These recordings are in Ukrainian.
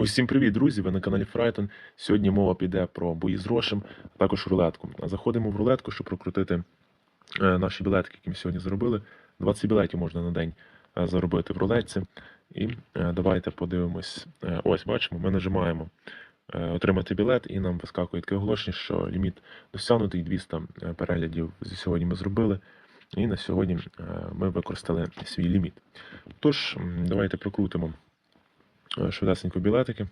Усім привіт, друзі! Ви на каналі Фрайтон. Сьогодні мова піде про бої з грошем, а також рулетку. Заходимо в рулетку, щоб прокрутити е, наші білетки, які ми сьогодні заробили. 20 білетів можна на день е, заробити в рулетці. І е, давайте подивимось. Ось бачимо, ми нажимаємо отримати білет, і нам вискакує таке оголошення, що ліміт досягнутий 200 е, переглядів сьогодні ми зробили. І на сьогодні ми використали свій ліміт. Тож, давайте прокрутимо швидесенько білетики.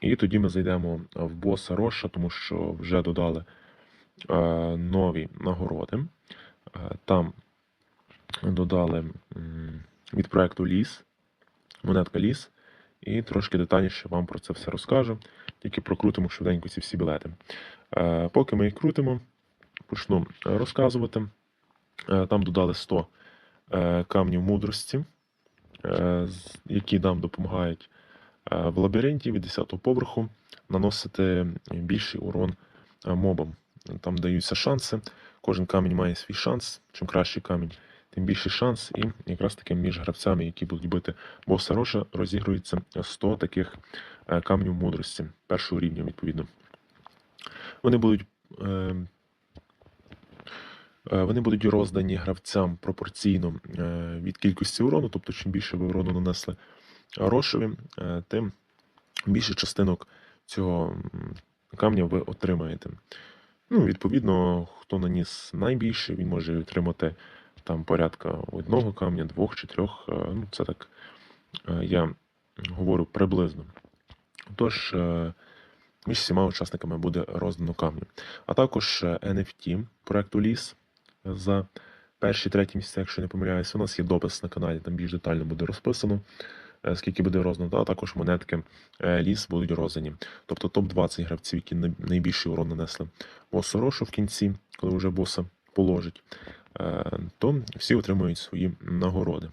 І тоді ми зайдемо в боса Роша, тому що вже додали е, нові нагороди. Е, там додали від проекту Ліс, монетка Ліс. І трошки детальніше вам про це все розкажу. Тільки прокрутимо швиденько ці всі білети. Е, поки ми їх крутимо, почну е, розказувати. Е, там додали 100 е, камнів мудрості, е, які нам допомагають е, в лабіринті від 10-го поверху наносити більший урон е, мобам. Там даються шанси. Кожен камінь має свій шанс. Чим кращий камінь, тим більший шанс. І якраз таки між гравцями, які будуть бити боса Роша, розігрується 100 таких е, камнів мудрості першого рівня, відповідно. Вони будуть. Е, Вони будуть роздані гравцям пропорційно е, від кількості урону, тобто, чим більше ви урону нанесли Рошеві, е, тим більше частинок цього камня ви отримаєте. Ну, відповідно, хто наніс найбільше, він може отримати там порядка одного камня, двох чи трьох. Ну, це так я говорю приблизно. Тож, між всіма учасниками буде роздано камні. А також NFT проекту Ліс за перші треті місця, якщо не помиляюся. У нас є допис на каналі, там більш детально буде розписано, е, скільки буде роздано, а також монетки е, ліс будуть роздані. Тобто топ-20 гравців, які най- найбільший урон нанесли босу Рошу в кінці, коли вже боса положить, е, то всі отримують свої нагороди.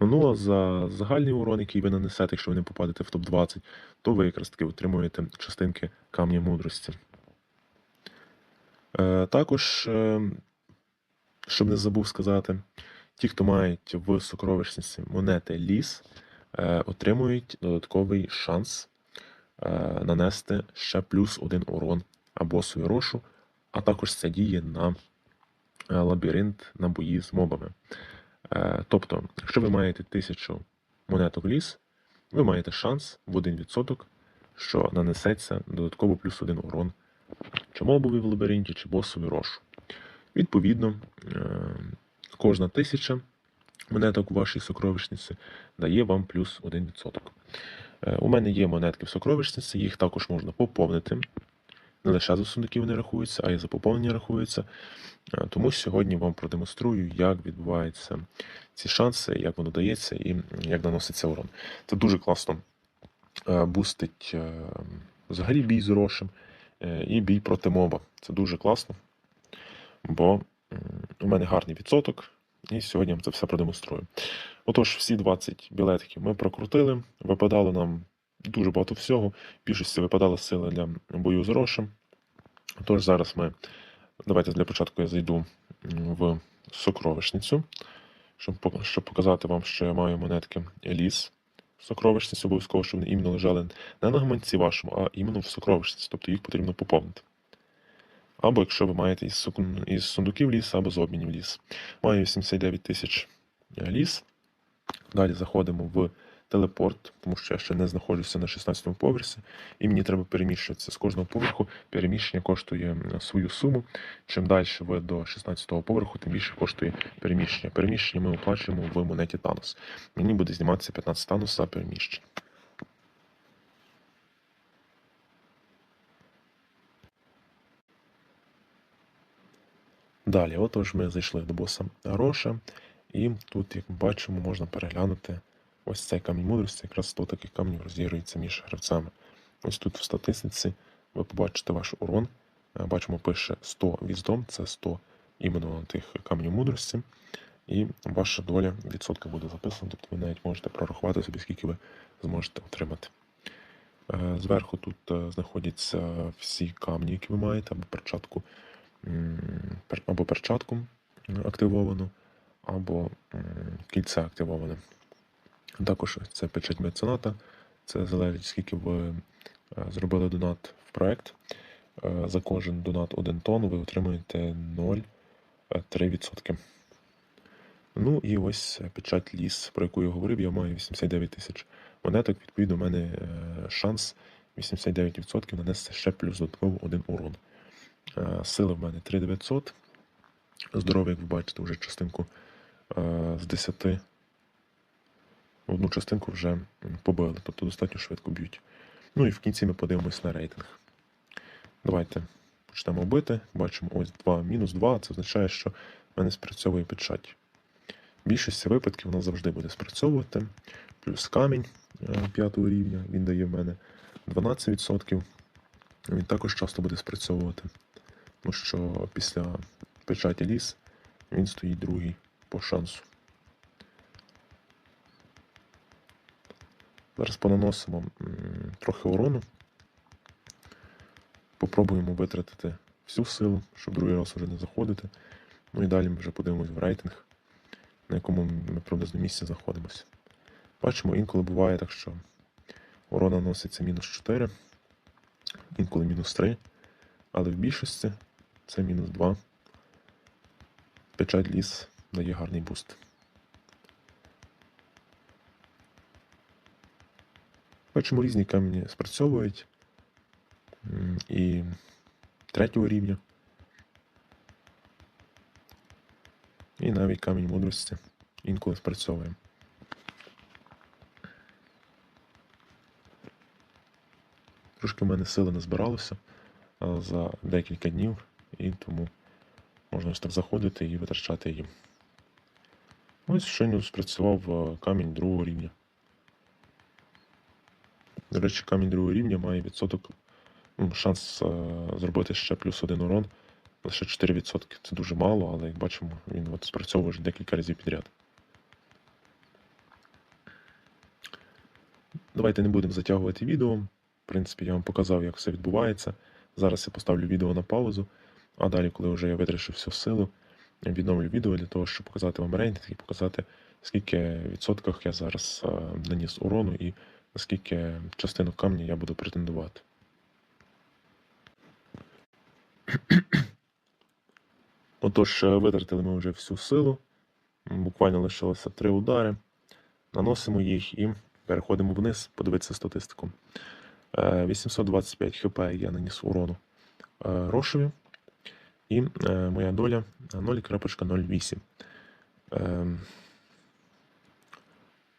Ну а за загальний урон, який ви нанесете, якщо ви не попадете в топ-20, то ви якраз таки отримуєте частинки камня мудрості. Е, Також, е, щоб не забув сказати, ті, хто мають в сокровищниці монети ліс, е, отримують додатковий шанс нанести ще плюс один урон або свою рошу, а також це діє на лабіринт на бої з мобами. Тобто, якщо ви маєте 1000 монеток ліс, ви маєте шанс в 1%, що нанесеться додатково плюс один урон чи мобові в лабіринті, чи босові рошу. Відповідно, е, кожна тисяча монеток у вашій сокровищниці дає вам плюс 1%. Е, У мене є монетки в сокровищниці, їх також можна поповнити. Не лише за сундуки вони рахуються, а й за поповнення рахуються. Е, Тому сьогодні вам продемонструю, як відбуваються ці шанси, як воно дається і як наноситься урон. Це дуже класно бустить взагалі бій з рошем е, і бій проти моба. Це дуже класно, бо у мене гарний відсоток, і сьогодні я вам це все продемонструю. Отож, всі 20 білетиків ми прокрутили, випадало нам дуже багато всього. Більшості випадали сили для бою з рошем. Тож зараз ми. Давайте для початку я зайду в сокровищницю, щоб, щоб показати вам, що я маю монетки Еліс сокровищниці, обов'язково, щоб вони іменно лежали не на гаманці вашому, а іменно в сокровищниці, тобто їх потрібно поповнити. Або якщо ви маєте із, із сундуків ліс, або з обмінів ліс. Маю 89 тисяч ліс. Далі заходимо в телепорт, тому що я ще не знаходжуся на 16-му поверсі, і мені треба переміщуватися з кожного поверху. Переміщення коштує свою суму. Чим далі ви до 16-го поверху, тим більше коштує переміщення. Переміщення ми оплачуємо в монеті Танос. Мені буде зніматися 15 Танос за переміщення. Далі, отож, ми зайшли до боса Роша, і тут, як ми бачимо, можна переглянути ось цей камінь мудрості, якраз 100 таких камнів розігрується між гравцями. Ось тут в статистиці ви побачите ваш урон. Е, Бачимо, пише 100 віздом, це 100 іменно тих камнів мудрості. І ваша доля відсотка буде записана, тобто ви навіть можете прорахувати собі, скільки ви зможете отримати. Е, Зверху тут е, знаходяться всі камні, які ви маєте, або перчатку, або перчатку активовану, або кільце активоване. Також це печать мецената. Це залежить, скільки ви е, зробили донат в проект. Е, За кожен донат 1 тонн ви отримуєте 0,3%. Ну і ось е, печать ліс, про яку я говорив, я маю 89 тисяч монеток. Відповідно, у мене е, шанс 89% нанести ще плюс додатково один урон. Е, Сили в мене 3900. Здоров'я, як ви бачите, вже частинку е, з 10. Одну частинку вже побили, тобто достатньо швидко б'ють. Ну і в кінці ми подивимось на рейтинг. Давайте почнемо бити. Бачимо ось 2, мінус 2. Це означає, що в мене спрацьовує печать. В більшості випадків вона завжди буде спрацьовувати. Плюс камінь е, п'ятого рівня, він дає в мене 12%. Він також часто буде спрацьовувати. Тому що після печаті ліс він стоїть другий по шансу. Зараз понаносимо трохи урону. Попробуємо витратити всю силу, щоб другий раз вже не заходити. Ну і далі ми вже подивимось в рейтинг, на якому ми приблизно місці знаходимося. Бачимо, інколи буває так, що урон наноситься мінус 4, інколи мінус 3, але в більшості це мінус 2. Печать ліс дає гарний буст. Бачимо, різні камені спрацьовують. І третього рівня. І навіть камінь мудрості інколи спрацьовує. Трошки в мене сили не збиралося за декілька днів, і тому можна ось так заходити і витрачати її. Ось щойно спрацював камінь другого рівня. До речі, камінь другого рівня має відсоток, ну, шанс е, зробити ще плюс один урон лише 4%. Це дуже мало, але як бачимо, він от спрацьовує вже декілька разів підряд. Давайте не будемо затягувати відео. В принципі, я вам показав, як все відбувається. Зараз я поставлю відео на паузу, а далі, коли вже я витрачу всю силу, відновлю відео для того, щоб показати вам рейтинг і показати, скільки відсотках я зараз е, наніс урону і наскільки частинок камня я буду претендувати. Отож, е, витратили ми вже всю силу. Буквально лишилося три удари. Наносимо їх і переходимо вниз, подивитися статистику. Е, 825 хп я наніс урону е, Рошеві. І е, моя доля 0.08. Е,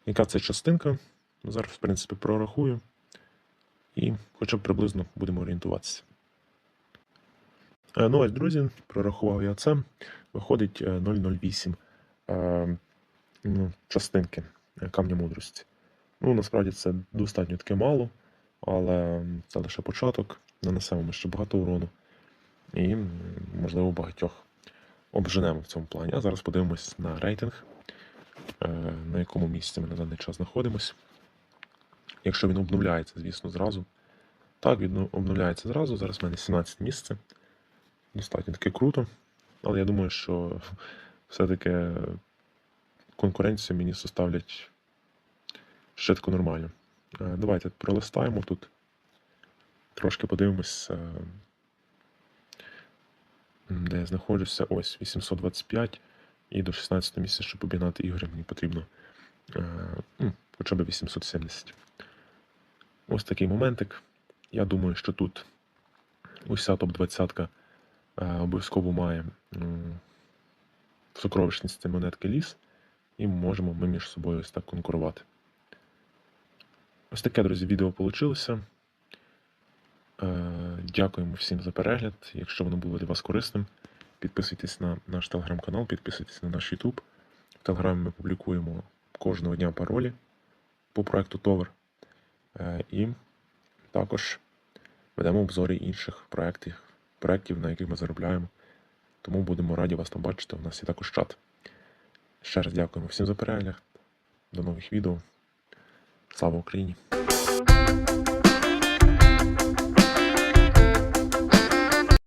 яка це частинка? Зараз, в принципі, прорахую. І хоча б приблизно будемо орієнтуватися. Е, Ну ось, друзі, прорахував я це. Виходить е, 0,08 е, ну, частинки е, камня мудрості. Ну, насправді це достатньо таки мало, але це лише початок. Нанесемо ми ще багато урону. І, можливо, багатьох обженемо в цьому плані. А зараз подивимось на рейтинг, е, на якому місці ми на даний час знаходимося. Якщо він обновляється, звісно, зразу. Так, він обновляється зразу. Зараз в мене 17 місце. Достатньо таки круто. Але я думаю, що все-таки конкуренцію мені составлять ще таку нормально. Е, Давайте пролистаємо тут. Трошки подивимось, е, де я знаходжуся. Ось 825 і до 16 місця, щоб обігнати ігри, мені потрібно е, ну, хоча б 870. Ось такий моментик. Я думаю, що тут уся топ-20 е, обов'язково має в сокровищниці монетки ліс, і можемо ми між собою ось так конкурувати. Ось таке, друзі, відео вийшло. Дякуємо всім за перегляд. Якщо воно було для вас корисним, підписуйтесь на наш телеграм-канал, підписуйтесь на наш YouTube. В телеграмі ми публікуємо кожного дня паролі по проекту Товар. Е, І також ведемо обзори інших проєктів, проєктів, на яких ми заробляємо. Тому будемо раді вас там бачити. У нас є також чат. Ще раз дякуємо всім за перегляд. До нових відео. Слава Україні!